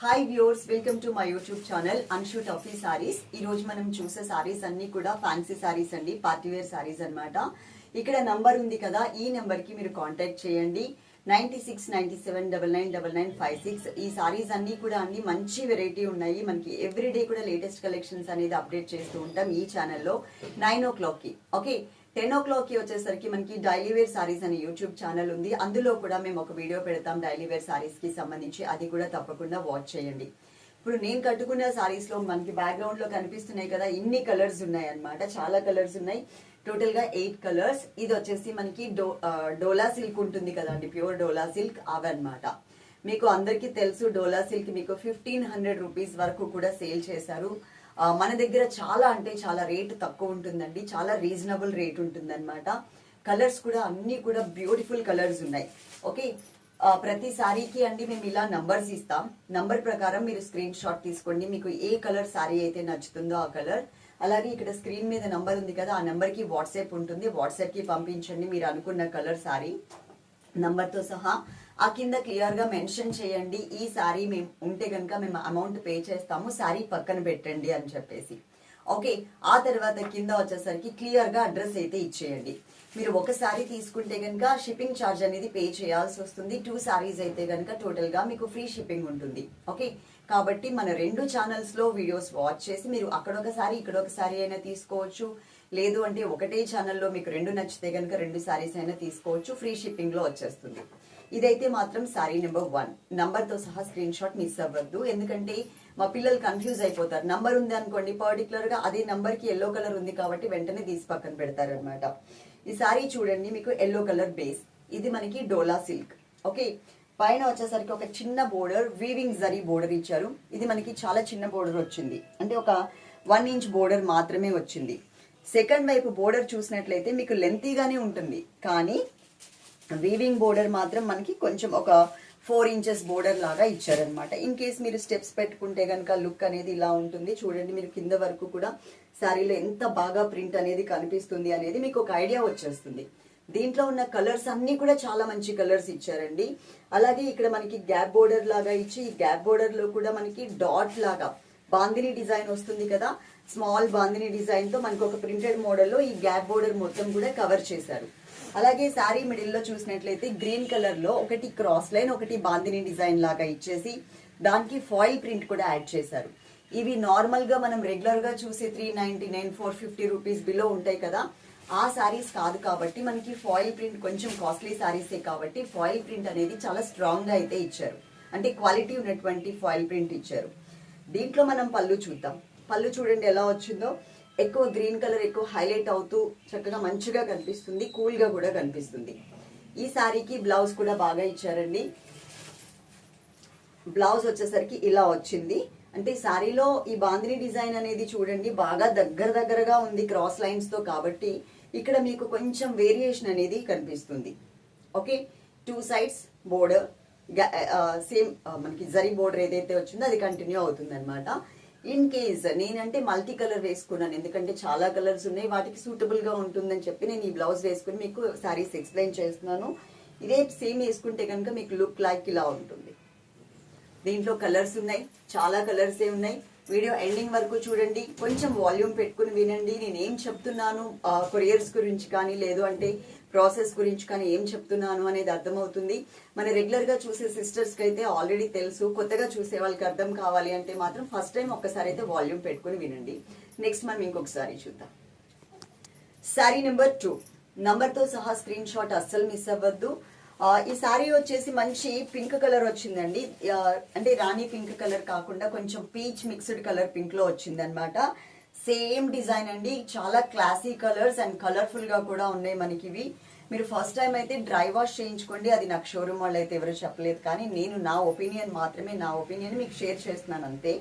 Hi viewers welcome to my YouTube channel Anshu Tuffy saris ఈ రోజు మనం చూసే సారీస్ అన్ని కూడా ఫ్యాన్సీ సారీస్ అండి పార్టీవేర్ సారీస్ అన్నమాట. ఇక్కడ నంబర్ ఉంది కదా ఈ నెంబర్కి మీరు కాంటాక్ట్ చేయండి. Ninety six ninety seven double nine double nine five six. ఈ సారీస్ అన్ని కూడా అన్ని మంచి వెరైటీ ఉన్నాయి. మనకి ఎవ్రీడే కూడా లేటెస్ట్ కలెక్షన్స్ అనేది అప్డేట్ చేస్తూ ఉంటాం ఈ ఛానల్లో నైన్ ఓ క్లాక్కి ఓకే టెన్ ఓ క్లాక్కి వచ్చేసరికి మనకి డైలీ వేర్ సారీస్ అనే యూట్యూబ్ ఛానల్ ఉంది. అందులో కూడా మేము ఒక వీడియో పెడతాం డైలీ వేర్ సారీస్కి సంబంధించి. అది కూడా తప్పకుండా వాచ్ చేయండి. ఇప్పుడు నేను కట్టుకున్న సారీస్లో మనకి బ్యాక్గ్రౌండ్లో కనిపిస్తున్నాయి కదా ఇన్ని కలర్స్ ఉన్నాయి అన్నమాట చాలా కలర్స్ ఉన్నాయి. టోటల్గా ఎయిట్ కలర్స్ ఇది వచ్చేసి మనకి డో డోలా సిల్క్ ఉంటుంది కదండి ప్యూర్ డోలా సిల్క్ అవన్నమాట. మీకు అందరికీ తెలుసు డోలా సిల్క్ మీకు ఫిఫ్టీన్ హండ్రెడ్ రూపీస్ వరకు కూడా సేల్ చేశారు. మన దగ్గర చాలా అంటే చాలా రేట్ తక్కువ ఉంటుందండి. చాలా రీజనబుల్ రేట్ ఉంటుందన్నమాట. కలర్స్ కూడా అన్నీ కూడా బ్యూటిఫుల్ కలర్స్ ఉన్నాయి. ఓకే? ప్రతి శారీకి అండి మేము ఇలా నంబర్స్ ఇస్తాం. నంబర్ ప్రకారం మీరు స్క్రీన్ షాట్ తీసుకోండి. మీకు ఏ కలర్ సారీ అయితే నచ్చుతుందో ఆ కలర్. అలాగే ఇక్కడ స్క్రీన్ మీద నంబర్ ఉంది కదా ఆ నెంబర్కి వాట్సాప్ ఉంటుంది. వాట్సాప్కి పంపించండి మీరు అనుకున్న కలర్ సారీ. నంబర్తో సహా ఆ కింద క్లియర్గా మెన్షన్ చేయండి. ఈ సారీ మేము ఉంటే కనుక మేము అమౌంట్ పే చేస్తాము. సారీ పక్కన పెట్టండి అని చెప్పేసి. ఓకే? ఆ తర్వాత కింద వచ్చేసరికి క్లియర్గా అడ్రస్ అయితే ఇచ్చేయండి. మీరు ఒకసారి తీసుకుంటే కనుక షిప్పింగ్ ఛార్జ్ అనేది పే చేయాల్సి వస్తుంది. టూ సారీస్ అయితే కనుక టోటల్గా మీకు ఫ్రీ షిప్పింగ్ ఉంటుంది. ఓకే? కాబట్టి మన రెండు ఛానల్స్లో వీడియోస్ వాచ్ చేసి మీరు అక్కడ ఒకసారి ఇక్కడ ఒకసారి అయినా తీసుకోవచ్చు. లేదు అంటే ఒకటే ఛానల్లో మీకు రెండు నచ్చితే కనుక రెండు సారీస్ అయినా తీసుకోవచ్చు. ఫ్రీ షిప్పింగ్లో వచ్చేస్తుంది. ఇదైతే మాత్రం సారీ నెంబర్ వన్. నంబర్తో సహా స్క్రీన్ షాట్ మిస్ అవ్వద్దు. ఎందుకంటే మా పిల్లలు కన్ఫ్యూజ్ అయిపోతారు. నంబర్ ఉంది అనుకోండి పర్టికులర్గా అదే నంబర్కి ఎల్లో కలర్ ఉంది కాబట్టి వెంటనే తీసి పక్కన పెడతారు అనమాట ఈ సారీ చూడండి మీకు ఎల్లో కలర్ బేస్ ఇది మనకి డోలా సిల్క్ ఓకే పైన వచ్చేసరికి ఒక చిన్న బోర్డర్ వీవింగ్ జరీ బోర్డర్ ఇచ్చారు. ఇది మనకి చాలా చిన్న బోర్డర్ వచ్చింది. అంటే ఒక వన్ ఇంచ్ బోర్డర్ మాత్రమే వచ్చింది. సెకండ్ వైపు బోర్డర్ చూసినట్లయితే మీకు లెంతీగానే ఉంటుంది. కానీ వీవింగ్ బోర్డర్ మాత్రం మనకి కొంచెం ఒక ఫోర్ ఇంచెస్ బోర్డర్ లాగా ఇచ్చారనమాట ఇన్ కేస్ మీరు స్టెప్స్ పెట్టుకుంటే కనుక లుక్ అనేది ఇలా ఉంటుంది. చూడండి మీరు కింద వరకు కూడా శారీలో ఎంత బాగా ప్రింట్ అనేది కనిపిస్తుంది అనేది మీకు ఒక ఐడియా వచ్చేస్తుంది. దీంట్లో ఉన్న కలర్స్ అన్ని కూడా చాలా మంచి కలర్స్ ఇచ్చారండి. అలాగే ఇక్కడ మనకి గ్యాప్ బోర్డర్ లాగా ఇచ్చి ఈ గ్యాప్ బోర్డర్లో కూడా మనకి డాట్ లాగా బాందిని డిజైన్ వస్తుంది కదా. స్మాల్ బాందిని డిజైన్తో మనకు ఒక ప్రింటెడ్ మోడల్లో ఈ గ్యాప్ బోర్డర్ మొత్తం కూడా కవర్ చేశారు. అలాగే శారీ మిడిల్లో చూసినట్లయితే గ్రీన్ కలర్లో ఒకటి క్రాస్ లైన్ ఒకటి బాందిని డిజైన్ లాగా ఇచ్చేసి దానికి ఫాయిల్ ప్రింట్ కూడా యాడ్ చేశారు. ఇవి నార్మల్గా మనం రెగ్యులర్గా చూసే three ninety nine four fifty rupees below ఉంటాయి కదా ఆ శారీస్ కాదు కాబట్టి మనకి ఫాయిల్ ప్రింట్ కొంచెం కాస్ట్లీ శారీసే కాబట్టి ఫాయిల్ ప్రింట్ అనేది చాలా స్ట్రాంగ్గా అయితే ఇచ్చారు. అంటే క్వాలిటీ ఉన్నటువంటి ఫాయిల్ ప్రింట్ ఇచ్చారు. దీంట్లో మనం పళ్ళు చూద్దాం. పళ్ళు చూడండి ఎలా వచ్చిందో. ఎక్కువ గ్రీన్ కలర్ ఎక్కువ హైలైట్ అవుతూ చక్కగా మంచిగా కనిపిస్తుంది కూల్గా కూడా కనిపిస్తుంది. ఈ శారీకి బ్లౌజ్ కూడా బాగా ఇచ్చారండి. బ్లౌజ్ వచ్చేసరికి ఇలా వచ్చింది. అంటే శారీలో ఈ బాందిని డిజైన్ అనేది చూడండి బాగా దగ్గర దగ్గరగా ఉంది క్రాస్ లైన్స్తో కాబట్టి ఇక్కడ మీకు కొంచెం వేరియేషన్ అనేది కనిపిస్తుంది. Okay? Two sides border same మనకి జరీ బోర్డర్ ఏదైతే వచ్చిందో అది కంటిన్యూ అవుతుంది అనమాట ఇన్ కేస్ నేనంటే మల్టీ కలర్ వేసుకున్నాను. ఎందుకంటే చాలా కలర్స్ ఉన్నాయి. వాటికి సూటబుల్గా ఉంటుందని చెప్పి నేను ఈ బ్లౌజ్ వేసుకుని మీకు సారీస్ ఎక్స్ప్లెయిన్ చేస్తున్నాను. ఇదే సేమ్ వేసుకుంటే కనుక మీకు లుక్ లైక్ ఇలా ఉంటుంది. దీంట్లో కలర్స్ ఉన్నాయి. చాలా కలర్స్ ఏ ఉన్నాయి. వీడియో ఎండింగ్ వరకు చూడండి. కొంచెం వాల్యూమ్ పెట్టుకుని వినండి. నేను ఏం చెప్తున్నాను కొరియర్స్ గురించి కానీ లేదు అంటే ప్రాసెస్ గురించి కానీ ఏం చెప్తున్నాను అనేది అర్థమవుతుంది. మన రెగ్యులర్గా చూసే సిస్టర్స్కి అయితే ఆల్రెడీ తెలుసు. కొత్తగా చూసే వాళ్ళకి అర్థం కావాలి అంటే మాత్రం ఫస్ట్ టైం ఒక్కసారి అయితే వాల్యూమ్ పెట్టుకుని వినండి. నెక్స్ట్ మనం ఇంకొకసారి చూద్దాం. శారీ నెంబర్ టూ నంబర్తో సహా స్క్రీన్ షాట్ అస్సలు మిస్ అవ్వద్దు. ఈ శారీ వచ్చేసి మంచి పింక్ కలర్ వచ్చిందండి. అంటే రాణి పింక్ కలర్ కాకుండా కొంచెం పీచ్ మిక్స్డ్ కలర్ పింక్లో వచ్చింది అనమాట సేమ్ డిజైన్ అండి. చాలా క్లాసీ కలర్స్ అండ్ కలర్ఫుల్గా కూడా ఉన్నాయి మనకి ఇవి మీరు ఫస్ట్ టైం అయితే డ్రై వాష్ చేయించుకోండి. అది నాకు షోరూమ్ వాళ్ళు అయితే ఎవరు చెప్పలేదు. కానీ నేను నా ఒపీనియన్ మాత్రమే నా ఒపీనియన్ మీకు షేర్ చేస్తున్నాను అంతే.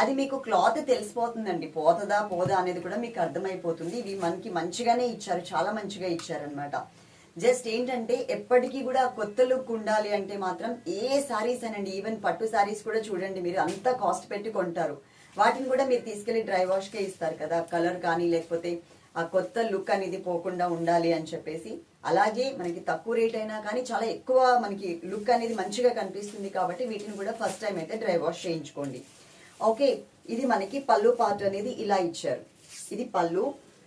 అది మీకు క్లాత్ తెలిసిపోతుందండి. పోతదా పోదా అనేది కూడా మీకు అర్థమైపోతుంది. ఇవి మనకి మంచిగానే ఇచ్చారు. చాలా మంచిగా ఇచ్చారనమాట జస్ట్ ఏంటంటే ఎప్పటికీ కూడా కొత్త లుక్ ఉండాలి అంటే మాత్రం ఏ సారీస్ అనండి ఈవెన్ పట్టు సారీస్ కూడా చూడండి. మీరు అంత కాస్ట్ పెట్టి కొంటారు. వాటిని కూడా మీరు తీసుకెళ్ళి డ్రై వాష్కే ఇస్తారు కదా కలర్ కానీ లేకపోతే ఆ కొత్త లుక్ అనేది పోకుండా ఉండాలి అని చెప్పేసి. అలాగే మనకి తక్కువ రేట్ అయినా కానీ చాలా ఎక్కువ మనకి లుక్ అనేది మంచిగా కనిపిస్తుంది కాబట్టి వీటిని కూడా ఫస్ట్ టైం అయితే డ్రై వాష్ చేయించుకోండి. ఓకే ఇది మనకి పళ్ళు పార్ట్ అనేది ఇలా ఇచ్చారు. ఇది పళ్ళు.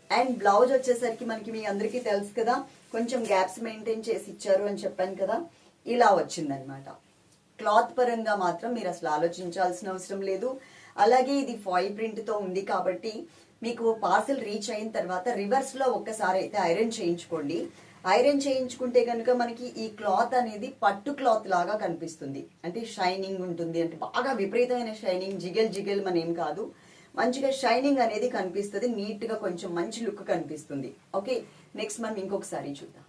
అండ్ బ్లౌజ్ వచ్చేసరికి మనకి మీ అందరికీ తెలుసు కదా కొంచెం గ్యాప్స్ మెయింటైన్ చేసి ఇచ్చారు అని చెప్పాను కదా ఇలా వచ్చిందనమాట క్లాత్ పరంగా మాత్రం మీరు అసలు ఆలోచించాల్సిన అవసరం లేదు. అలాగే ఇది ఫాయిల్ ప్రింట్తో ఉంది కాబట్టి మీకు పార్సిల్ రీచ్ అయిన తర్వాత రివర్స్లో ఒక్కసారి అయితే ఐరన్ చేయించుకోండి. ఐరన్ చేయించుకుంటే కనుక మనకి ఈ క్లాత్ అనేది పట్టు క్లాత్ లాగా కనిపిస్తుంది. అంటే షైనింగ్ ఉంటుంది. అంటే బాగా విపరీతమైన షైనింగ్ జిగెల్ జిగెల్ ఏం కాదు. మంచిగా షైనింగ్ అనేది కనిపిస్తుంది. నీట్గా కొంచెం మంచి లుక్ కనిపిస్తుంది. ఓకే నెక్స్ట్ మనం ఇంకొకసారి చూద్దాం.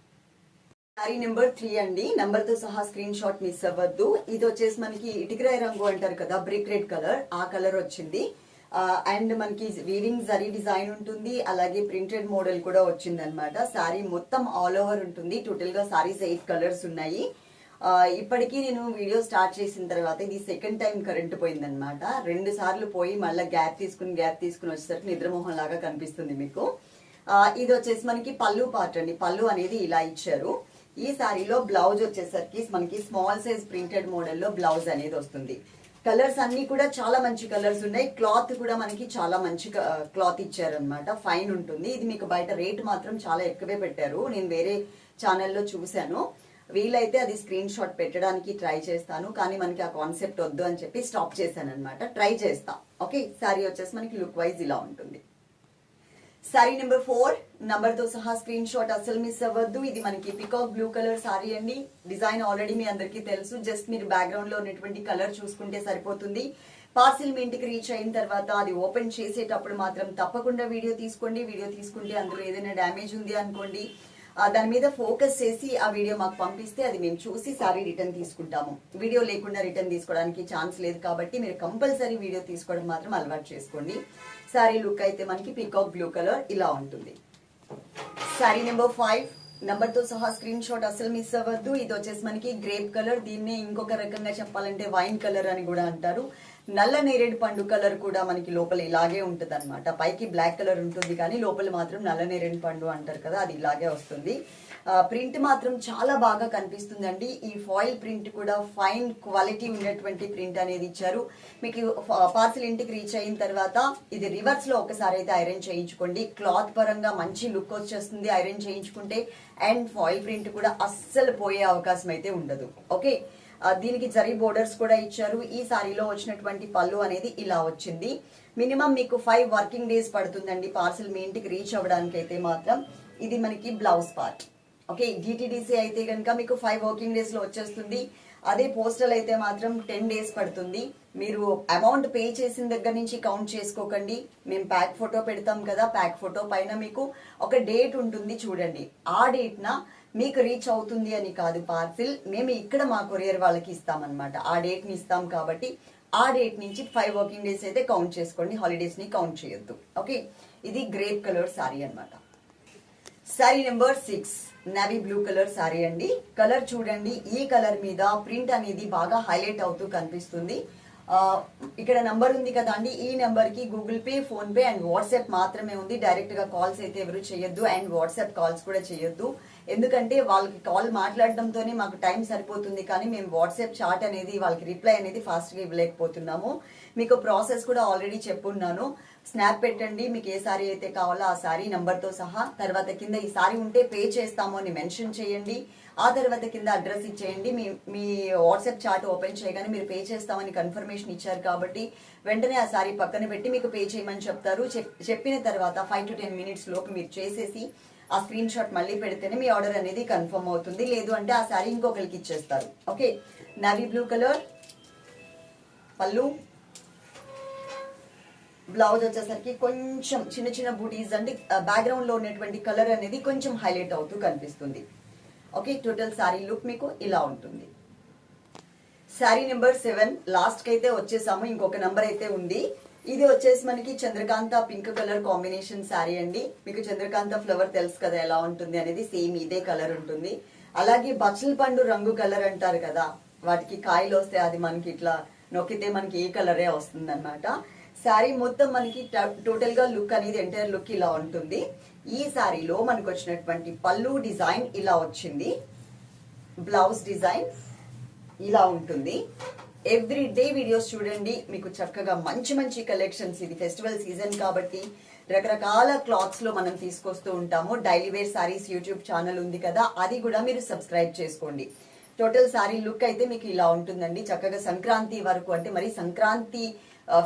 సారీ నెంబర్ త్రీ అండి. నెంబర్తో సహా స్క్రీన్ షాట్ మిస్ అవ్వద్దు. ఇది వచ్చేసి మనకి ఇటుకరాయి రంగు అంటారు కదా బ్రిక్ రెడ్ కలర్. ఆ కలర్ వచ్చింది. అండ్ మనకి వీవింగ్ జరీ డిజైన్ ఉంటుంది. అలాగే ప్రింటెడ్ మోడల్ కూడా వచ్చింది అనమాట సారీ మొత్తం ఆల్ ఓవర్ ఉంటుంది. టోటల్గా సారీస్ ఎయిట్ కలర్స్ ఉన్నాయి. ఇప్పటికీ నేను వీడియో స్టార్ట్ చేసిన తర్వాత ఇది సెకండ్ టైం కరెంట్ పోయిందనమాట. రెండు సార్లు పోయి మళ్ళీ గ్యాప్ తీసుకుని గ్యాప్ తీసుకుని వచ్చేసరికి నిద్రమోహం లాగా కనిపిస్తుంది మీకు. ఇది వచ్చేసి మనకి పళ్ళు పార్ట్ అండి. పళ్ళు అనేది ఇలా ఇచ్చారు. ఈ సారీలో బ్లౌజ్ వచ్చేసరికి మనకి స్మాల్ సైజ్ ప్రింటెడ్ మోడల్లో బ్లౌజ్ అనేది వస్తుంది. కలర్స్ అన్నీ కూడా చాలా మంచి కలర్స్ ఉన్నాయి. క్లాత్ కూడా మనకి చాలా మంచి క్లాత్ ఇచ్చారనమాట ఫైన్ ఉంటుంది. ఇది మీకు బయట రేట్ మాత్రం చాలా ఎక్కువే పెట్టారు. నేను వేరే ఛానల్లో చూశాను. వీలైతే అది స్క్రీన్ షాట్ పెట్టడానికి ట్రై చేస్తాను. కానీ మనకి ఆ కాన్సెప్ట్ వద్దు అని చెప్పి స్టాప్ చేశాను అనమాట ట్రై చేస్తా. ఓకే సారీ వచ్చేసి మనకి లుక్ వైజ్ ఇలా ఉంటుంది. సారీ నెంబర్ ఫోర్ నంబర్తో సహా స్క్రీన్ షాట్ అసలు మిస్ అవ్వద్దు. ఇది మనకి పికాక్ బ్లూ కలర్ సారీ అండి. డిజైన్ ఆల్రెడీ మీ అందరికీ తెలుసు. జస్ట్ మీరు బ్యాక్గ్రౌండ్లో ఉన్నటువంటి కలర్ చూసుకుంటే సరిపోతుంది. పార్సిల్ మీ ఇంటికి రీచ్ అయిన తర్వాత అది ఓపెన్ చేసేటప్పుడు మాత్రం తప్పకుండా వీడియో తీసుకోండి. వీడియో తీసుకుంటే అందులో ఏదైనా డ్యామేజ్ ఉంది అనుకోండి. దాని మీద ఫోకస్ చేసి ఆ వీడియో మాకు పంపిస్తే అది మేము చూసి సారీ రిటర్న్ తీసుకుంటాము. వీడియో లేకుండా రిటర్న్ తీసుకోవడానికి ఛాన్స్ లేదు కాబట్టి మీరు కంపల్సరీ వీడియో తీసుకోవడం మాత్రం అలవాటు చేసుకోండి. సారీ లుక్ అయితే మనకి పికాక్ బ్లూ కలర్ ఇలా ఉంటుంది. సారీ నెంబర్ ఫైవ్ నెంబర్తో సహా స్క్రీన్ షాట్ అసలు మిస్ అవ్వద్దు. ఇది వచ్చేసి మనకి గ్రేప్ కలర్. దీన్ని ఇంకొక రకంగా చెప్పాలంటే వైన్ కలర్ అని కూడా అంటారు. నల్ల నేరేడు పండు కలర్ కూడా మనకి లోపల ఇలాగే ఉంటుంది అనమాట పైకి బ్లాక్ కలర్ ఉంటుంది కానీ లోపల మాత్రం నల్ల నేరేడు పండు అంటారు కదా అది ఇలాగే వస్తుంది. ప్రింట్ మాత్రం చాలా బాగా కనిపిస్తుందండి. ఈ ఫాయిల్ ప్రింట్ కూడా ఫైన్ క్వాలిటీ ఉన్నటువంటి ప్రింట్ అనేది ఇచ్చారు. మీకు పార్సిల్ ఇంటికి రీచ్ అయిన తర్వాత ఇది రివర్స్లో ఒకసారి అయితే ఐరన్ చేయించుకోండి. క్లాత్ పరంగా మంచి లుక్ వచ్చేస్తుంది ఐరన్ చేయించుకుంటే. అండ్ ఫాయిల్ ప్రింట్ కూడా అస్సలు పోయే అవకాశం అయితే ఉండదు. ఓకే? దీనికి జరీ బోర్డర్స్ కూడా ఇచ్చారు. ఈ సారీలో వచ్చినటువంటి పళ్ళు అనేది ఇలా వచ్చింది. మినిమం మీకు ఫైవ్ వర్కింగ్ డేస్ పడుతుందండి పార్సిల్ మీ ఇంటికి రీచ్ అవ్వడానికి అయితే మాత్రం. ఇది మనకి బ్లౌజ్ పార్ట్ ఓకే డిటీడీసీ అయితే కనుక మీకు ఫైవ్ వర్కింగ్ డేస్లో వచ్చేస్తుంది. అదే పోస్టల్ అయితే మాత్రం టెన్ డేస్ పడుతుంది. మీరు అమౌంట్ పే చేసిన దగ్గర నుంచి కౌంట్ చేసుకోకండి. మేము ప్యాక్ ఫోటో పెడతాం కదా ప్యాక్ ఫోటో పైన మీకు ఒక డేట్ ఉంటుంది చూడండి. ఆ డేట్ మీకు రీచ్ అవుతుంది అని కాదు పార్సిల్ మేము ఇక్కడ మా కొరియర్ వాళ్ళకి ఇస్తామన్నమాట. ఆ డేట్ని ఇస్తాం కాబట్టి ఆ డేట్ నుంచి ఫైవ్ వర్కింగ్ డేస్ అయితే కౌంట్ చేసుకోండి. హాలిడేస్ని కౌంట్ చేయొద్దు. ఓకే ఇది గ్రేప్ కలర్ సారీ అనమాట sari number six navy blue colour sari అండి. కలర్ చూడండి. ఈ కలర్ మీద ప్రింట్ అనేది బాగా హైలైట్ అవుతూ కనిపిస్తుంది. ఇక్కడ నంబర్ ఉంది కదా అండి. ఈ నెంబర్కి Google Pay PhonePe and WhatsApp మాత్రమే ఉంది. డైరెక్ట్గా కాల్స్ అయితే ఎవరు చేయొద్దు. అండ్ వాట్సాప్ కాల్స్ కూడా చేయొద్దు. ఎందుకంటే వాళ్ళకి కాల్ మాట్లాడడంతోనే మాకు టైం సరిపోతుంది కానీ మేము వాట్సాప్ చాట్ అనేది వాళ్ళకి రిప్లై అనేది ఫాస్ట్గా ఇవ్వలేకపోతున్నాము. మీకు ప్రాసెస్ కూడా ఆల్రెడీ చెప్పున్నాను. స్నాప్ పెట్టండి మీకు ఏ సారీ అయితే కావాలో ఆ సారీ నెంబర్తో సహా. తర్వాత కింద ఈ సారీ ఉంటే పే చేస్తాము అని మెన్షన్ చేయండి. ఆ తర్వాత కింద అడ్రస్ ఇచ్చేయండి. మీ మీ వాట్సాప్ చాట్ ఓపెన్ చేయగానే మీరు పే చేస్తామని కన్ఫర్మేషన్ ఇచ్చారు కాబట్టి వెంటనే ఆ సారీ పక్కన పెట్టి మీకు పే చేయమని చెప్తారు. చెప్- చెప్పిన తర్వాత ఫైవ్ టు టెన్ మినిట్స్ లోపు మీరు చేసేసి ఆ స్క్రీన్ షాట్ మళ్ళీ పెడితేనే మీ ఆర్డర్ అనేది కన్ఫర్మ్ అవుతుంది. లేదు అంటే ఆ శారీ ఇంకొకరికి ఇచ్చేస్తారు. ఓకే నావీ బ్లూ కలర్ పళ్ళు. బ్లౌజ్ వచ్చేసరికి కొంచెం చిన్న చిన్న బూటీస్ అంటే బ్యాక్గ్రౌండ్లో ఉన్నటువంటి కలర్ అనేది కొంచెం హైలైట్ అవుతూ కనిపిస్తుంది. ఓకే టోటల్ శారీ లుక్ మీకు ఇలా ఉంటుంది. శారీ నెంబర్ సెవెన్ లాస్ట్కి అయితే వచ్చేసాము. ఇంకొక నెంబర్ అయితే ఉంది. ఇది వచ్చేసి మనకి Chandrakanta pink colour combination sari అండి. మీకు చంద్రకాంత ఫ్లవర్ తెలుసు కదా ఎలా ఉంటుంది అనేది సేమ్ ఇదే కలర్ ఉంటుంది. అలాగే బచ్చల పండు రంగు కలర్ అంటారు కదా వాటికి కాయలు వస్తే అది మనకి ఇట్లా నొక్కితే మనకి ఏ కలరే వస్తుంది అనమాట శారీ మొత్తం మనకి టోటల్గా లుక్ అనేది ఎంటైర్ లుక్ ఇలా ఉంటుంది. ఈ శారీలో మనకు వచ్చినటువంటి పళ్ళు డిజైన్ ఇలా వచ్చింది. బ్లౌజ్ డిజైన్ ఇలా ఉంటుంది. ఎవ్రీ డే వీడియోస్ చూడండి. మీకు చక్కగా మంచి మంచి కలెక్షన్స్ ఇది ఫెస్టివల్ సీజన్ కాబట్టి రకరకాల క్లాత్స్లో మనం తీసుకొస్తూ ఉంటాము. Daily wear saris YouTube channel ఉంది కదా అది కూడా మీరు సబ్స్క్రైబ్ చేసుకోండి. టోటల్ సారీ లుక్ అయితే మీకు ఇలా ఉంటుందండి. చక్కగా సంక్రాంతి వరకు అంటే మరి సంక్రాంతి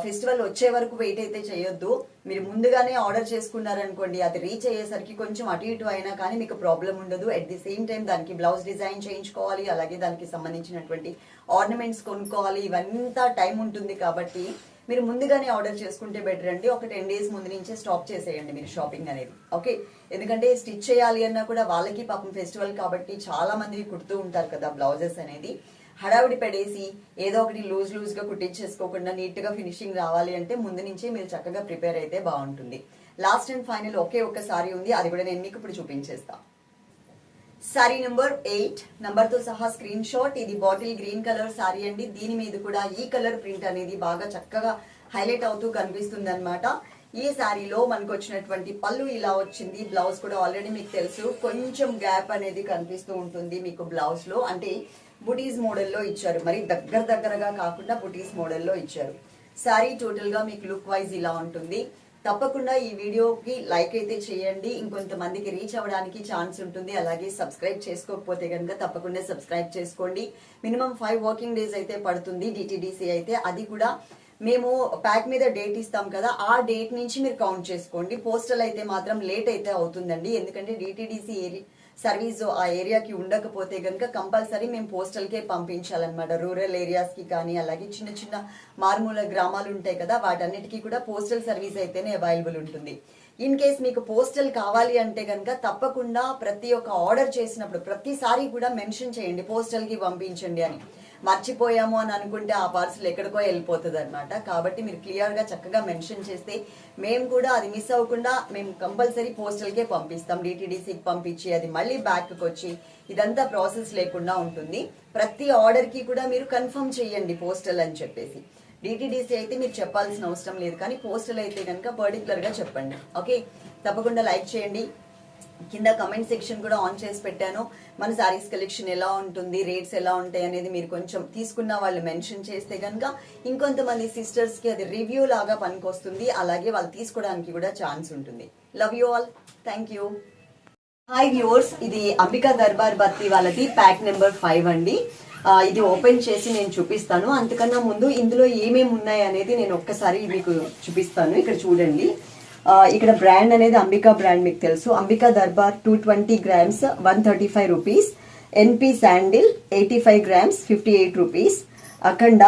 ఫెస్టివల్ వచ్చే వరకు వెయిట్ అయితే చేయొద్దు. మీరు ముందుగానే ఆర్డర్ చేసుకున్నారనుకోండి అది రీచ్ అయ్యేసరికి కొంచెం అటు ఇటు అయినా కానీ మీకు ప్రాబ్లం ఉండదు. అట్ ది సేమ్ టైం దానికి బ్లౌజ్ డిజైన్ చేయించుకోవాలి అలాగే దానికి సంబంధించినటువంటి ఆర్నమెంట్స్ కొనుక్కోవాలి. ఇవంతా టైం ఉంటుంది కాబట్టి మీరు ముందుగానే ఆర్డర్ చేసుకుంటే బెటర్ అండి. ఒక టెన్ డేస్ ముందు నుంచే స్టాప్ చేసేయండి మీరు షాపింగ్ అనేది. ఓకే ఎందుకంటే స్టిచ్ చేయాలి అన్నా కూడా వాళ్ళకి పాపం ఫెస్టివల్ కాబట్టి చాలా మంది కుడుతూ ఉంటారు కదా బ్లౌజెస్ అనేది. హడావిడి పడేసి ఏదో ఒకటి లూజ్ లూజ్గా కుట్టించేసుకోకుండా నీట్గా ఫినిషింగ్ రావాలి అంటే ముందు నుంచే మీరు చక్కగా ప్రిపేర్ అయితే బాగుంటుంది. లాస్ట్ అండ్ ఫైనల్ ఒకే ఒక్క సారీ ఉంది అది కూడా నేను మీకు ఇప్పుడు చూపించేస్తా. సారీ నెంబర్ ఎయిట్ నంబర్తో సహా స్క్రీన్ షాట్ ఇది బాటిల్ గ్రీన్ కలర్ సారీ అండి. దీని మీద కూడా ఈ కలర్ ప్రింట్ అనేది బాగా చక్కగా హైలైట్ అవుతూ కనిపిస్తుంది అనమాట ఈ శారీలో మనకు వచ్చినటువంటి పళ్ళు ఇలా వచ్చింది. బ్లౌజ్ కూడా ఆల్రెడీ మీకు తెలుసు. కొంచెం గ్యాప్ అనేది కనిపిస్తూ ఉంటుంది మీకు బ్లౌజ్లో అంటే బుటీస్ మోడల్లో ఇచ్చారు. మరి దగ్గర దగ్గరగా కాకుండా బుటీస్ మోడల్లో ఇచ్చారు. శారీ టోటల్గా మీకు లుక్ వైజ్ ఇలా ఉంటుంది. తప్పకుండా ఈ వీడియోకి లైక్ అయితే చేయండి. ఇంకొంతమందికి రీచ్ అవ్వడానికి ఛాన్స్ ఉంటుంది. అలాగే సబ్స్క్రైబ్ చేసుకోకపోతే కనుక తప్పకుండా సబ్స్క్రైబ్ చేసుకోండి. మినిమం ఫైవ్ వర్కింగ్ డేస్ అయితే పడుతుంది. డిటీడీసీ అయితే అది కూడా మేము ప్యాక్ మీద డేట్ ఇస్తాం కదా ఆ డేట్ నుంచి మీరు కౌంట్ చేసుకోండి. పోస్టల్ అయితే మాత్రం లేట్ అయితే అవుతుందండి. ఎందుకంటే డిటీడీసీ ఏరియా సర్వీస్ ఆ ఏరియాకి ఉండకపోతే కనుక కంపల్సరీ మేము పోస్టల్కే పంపించాలన్నమాట రూరల్ ఏరియాస్కి కానీ అలాగే చిన్న చిన్న మారుమూల గ్రామాలు ఉంటాయి కదా వాటన్నిటికీ కూడా పోస్టల్ సర్వీస్ అయితేనే అవైలబుల్ ఉంటుంది. ఇన్ కేస్ మీకు పోస్టల్ కావాలి అంటే కనుక తప్పకుండా ప్రతి ఒక్క ఆర్డర్ చేసినప్పుడు ప్రతిసారి కూడా మెన్షన్ చేయండి పోస్టల్కి పంపించండి అని. మర్చిపోయాము అని అనుకుంటే ఆ పార్సల్ ఎక్కడికో వెళ్ళిపోతుంది అనమాట కాబట్టి మీరు క్లియర్గా చక్కగా మెన్షన్ చేస్తే మేము కూడా అది మిస్ అవ్వకుండా మేము కంపల్సరీ పోస్టల్కే పంపిస్తాం. డిటీడీసీకి పంపించి అది మళ్ళీ బ్యాక్కి వచ్చి ఇదంతా ప్రాసెస్ లేకుండా ఉంటుంది. ప్రతి ఆర్డర్కి కూడా మీరు కన్ఫర్మ్ చేయండి పోస్టల్ అని చెప్పేసి. డిటీడీసీ అయితే మీరు చెప్పాల్సిన అవసరం లేదు. కానీ పోస్టల్ అయితే కనుక పర్టికులర్గా చెప్పండి. ఓకే తప్పకుండా లైక్ చేయండి. కింద కమెంట్ సెక్షన్ కూడా ఆన్ చేసి పెట్టాను. మన శారీస్ కలెక్షన్ ఎలా ఉంటుంది రేట్స్ ఎలా ఉంటాయి అనేది మీరు కొంచెం తీసుకున్న వాళ్ళు మెన్షన్ చేస్తే కనుక ఇంకొంతమంది సిస్టర్స్కి అది రివ్యూ లాగా పనికొస్తుంది. అలాగే వాళ్ళు తీసుకోవడానికి కూడా ఛాన్స్ ఉంటుంది. Love you all thank you hi viewers ఇది అంబికా దర్బార్ బత్తి వాళ్ళది ప్యాక్ నెంబర్ ఫైవ్ అండి. ఇది ఓపెన్ చేసి నేను చూపిస్తాను. అంతకన్నా ముందు ఇందులో ఏమేమి ఉన్నాయి అనేది నేను ఒక్కసారి మీకు చూపిస్తాను. ఇక్కడ చూడండి. ఇక్కడ బ్రాండ్ అనేది అంబికా బ్రాండ్ మీకు తెలుసు. Ambika Darbar two twenty grams one thirty five rupees NP sandal eighty five grams fifty eight rupees Akhanda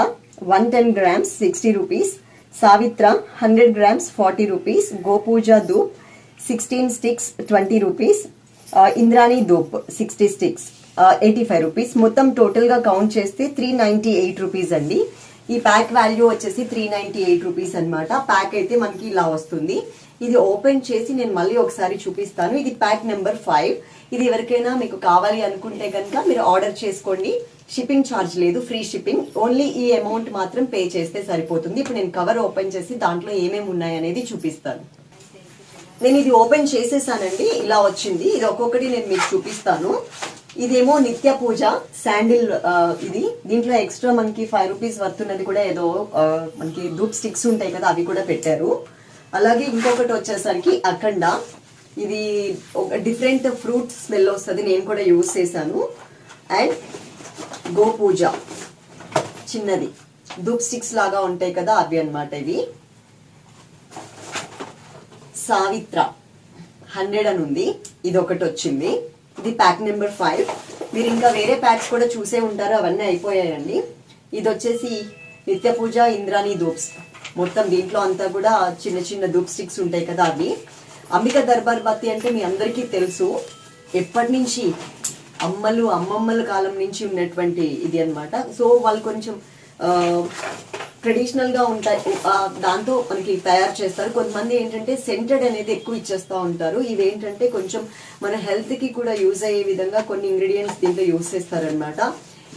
one ten grams sixty rupees Savitra hundred grams forty rupees Gopuja dhoop sixteen sticks twenty rupees Indrani dhoop sixty sticks eighty five rupees మొత్తం టోటల్గా count చేస్తే three ninety eight rupees అండి. ఈ pack value వచ్చేసి three ninety eight rupees అనమాట pack అయితే మనకి ఇలా వస్తుంది. ఇది ఓపెన్ చేసి నేను మళ్ళీ ఒకసారి చూపిస్తాను. ఇది ప్యాక్ నెంబర్ ఫైవ్. ఇది ఎవరికైనా మీకు కావాలి అనుకుంటే కనుక మీరు ఆర్డర్ చేసుకోండి. షిప్పింగ్ ఛార్జ్ లేదు ఫ్రీ షిప్పింగ్. ఓన్లీ ఈ అమౌంట్ మాత్రం పే చేస్తే సరిపోతుంది. ఇప్పుడు నేను కవర్ ఓపెన్ చేసి దాంట్లో ఏమేమి ఉన్నాయి అనేది చూపిస్తాను. నేను ఇది ఓపెన్ చేసేసానండి. ఇలా వచ్చింది. ఇది ఒక్కొక్కటి నేను మీకు చూపిస్తాను. ఇదేమో నిత్య పూజ శాండిల్ ఇది. దీంట్లో ఎక్స్ట్రా మనకి ఫైవ్ రూపీస్ వర్తున్నది కూడా ఏదో మనకి ధూప్ స్టిక్స్ ఉంటాయి కదా అవి కూడా పెట్టారు. అలాగే ఇంకొకటి వచ్చేసరికి అఖండ. ఇది ఒక డిఫరెంట్ ఫ్రూట్ స్మెల్ వస్తుంది నేను కూడా యూజ్ చేశాను. అండ్ గోపూజ. చిన్నది. దూప్ స్టిక్స్ లాగా ఉంటాయి కదా అవి అన్నమాట ఇవి. సావిత్ర. హండ్రెడ్ అని ఉంది. ఇది ఒకటి వచ్చింది. ఇది ప్యాక్ నెంబర్ ఫైవ్ మీరు ఇంకా వేరే ప్యాక్స్ కూడా చూసే ఉంటారు అవన్నీ అయిపోయాయండి. ఇది వచ్చేసి నిత్య పూజ ఇంద్రాణి దూప్స్. మొత్తం దీంట్లో అంతా కూడా చిన్న చిన్న ధూప్ స్టిక్స్ ఉంటాయి కదా అవి. అంబిక దర్బార్ బత్తి అంటే మీ అందరికీ తెలుసు. ఎప్పటి నుంచి అమ్మలు అమ్మమ్మల కాలం నుంచి ఉన్నటువంటి ఇది అన్నమాట. సో వాళ్ళు కొంచెం ట్రెడిషనల్గా ఉంటాయి. దాంతో మనకి తయారు చేస్తారు. కొంతమంది ఏంటంటే సెంటెడ్ అనేది ఎక్కువ ఇచ్చేస్తూ ఉంటారు. ఇవేంటంటే కొంచెం మన హెల్త్కి కూడా యూజ్ అయ్యే విధంగా కొన్ని ఇంగ్రీడియంట్స్ దీంట్లో యూజ్ చేస్తారనమాట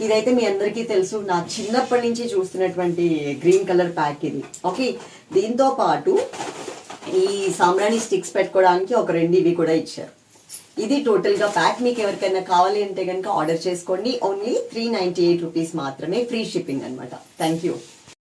ఇదైతే మీ అందరికీ తెలుసు. నా చిన్నప్పటి నుంచి చూస్తున్నటువంటి గ్రీన్ కలర్ ప్యాక్ ఇది. ఓకే దీంతో పాటు ఈ సాంబ్రాణి స్టిక్స్ పెట్టుకోవడానికి ఒక రెండు ఇవి కూడా ఇచ్చారు. ఇది టోటల్గా ప్యాక్ మీకు ఎవరికైనా కావాలి అంటే కనుక ఆర్డర్ చేసుకోండి. Only three ninety eight rupees మాత్రమే ఫ్రీ షిప్పింగ్ అనమాట థ్యాంక్ యూ.